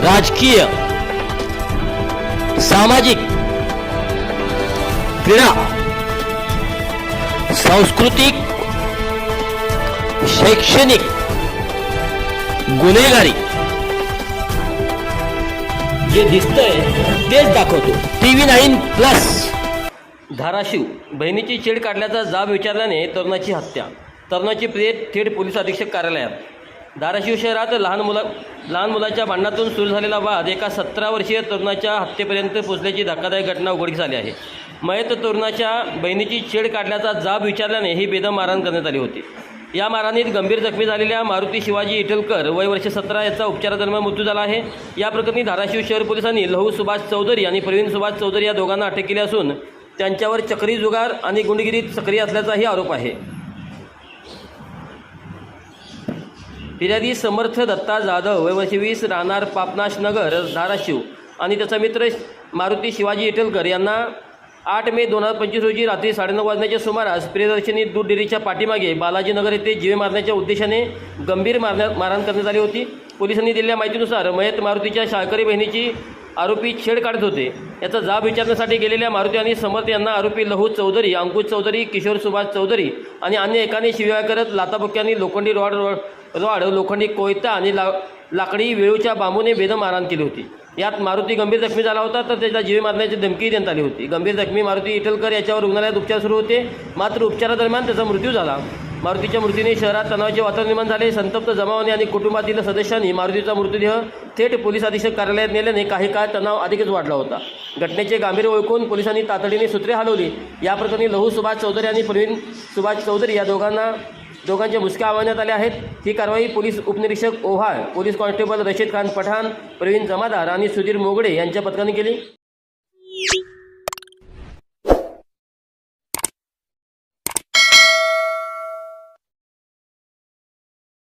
राजकीय सामाजिक क्रीडा सांस्कृतिक शैक्षणिक गुन्हेगारी. जे दिसतंय तेच दाखवतो. T V nine plus. Dharashiv बहिणीची छेड काढल्याचा जाब विचारल्याने तरुणाची हत्या. तरुणाची प्रेत थेट पोलीस अधीक्षक कार्यालयात. धाराशिव शहरात लहान मुला लहान मुलाच्या भांडणातून सुरू झालेला वाद एका सतरा वर्षीय तरुणाच्या हत्येपर्यंत पोचल्याची धक्कादायक घटना उघडकीस आली आहे. मयत तरुणाच्या बहिणीची छेड काढल्याचा जाब विचारल्याने ही बेदम मारहाण करण्यात आली होती. या मारहाणीत गंभीर जखमी झालेल्या मारुती शिवाजी इटलकर वय वर्ष सतरा याचा उपचारादरम्यान मृत्यू झाला आहे. या प्रकरणी धाराशिव शहर पोलिसांनी लहू सुभाष चौधरी आणि प्रवीण सुभाष चौधरी या दोघांना अटक केली असून त्यांच्यावर चक्री जुगार आणि गुंडगिरीत सक्रिय असल्याचाही आरोप आहे. फिर्यादी समर्थ दत्ता जाधव वय वीस राहणार पापनाश नगर धाराशिव. आणि त्याचा मित्र मारुती शिवाजी इटलकर यांना आठ मे दोन हजार पंचवीस रोजी रात्री साडेनऊ वाजण्याच्या सुमारास प्रियदर्शनी दूध डेअरीच्या पाठीमागे बालाजीनगर येथे जीवे मारण्याच्या उद्देशाने गंभीर मारण्या मारहाण करण्यात आली होती. पोलिसांनी दिलेल्या माहितीनुसार मयत मारुतीच्या शाळकरी बहिणीची आरोपी छेड काढत होते. याचा जाब विचारण्यासाठी गेलेल्या मारुती आणि समर्थ यांना आरोपी लहू चौधरी अंकुश चौधरी किशोर सुभाष चौधरी आणि अन्य एकाने शिव्या करत लाताबुक्यांनी लोखंडी रॉड रॉड लोखंडी कोयता आणि ला लाकडी वेळूच्या बांबूने बेदम मारहाण केली होती. यात मारुती गंभीर जखमी झाला होता तर त्याच्या जीवे मारण्याची धमकी देण्यात आली होती. गंभीर जखमी मारुती इटलकर याच्यावर रुग्णालयात उपचार सुरू होते. मात्र उपचारादरम्यान त्याचा मृत्यू झाला. मारुतीच्या मृत्यूने शहरात तणावाचे वातावरण निर्माण झाले. संतप्त जमावाने आणि कुटुंबातील सदस्यांनी मारुतीचा मृतदेह थेट पोलीस अधीक्षक कार्यालयात नेल्याने काही काळ तणाव अधिकच वाढला होता. घटनेचे गांभीर्य ओळखून पोलिसांनी तातडीने सूत्रे हलवली. या प्रकरणी लहू सुभाष चौधरी आणि प्रवीण सुभाष चौधरी या दोघांना दोघांच्या मुसक्या आवरण्यात आल्या आहेत. ही कारवाई पोलीस उपनिरीक्षक ओव्हाळ पोलीस कॉन्स्टेबल रशीद खान पठाण प्रवीण जमादार आणि सुधीर मोगडे यांच्या पथकाने केली.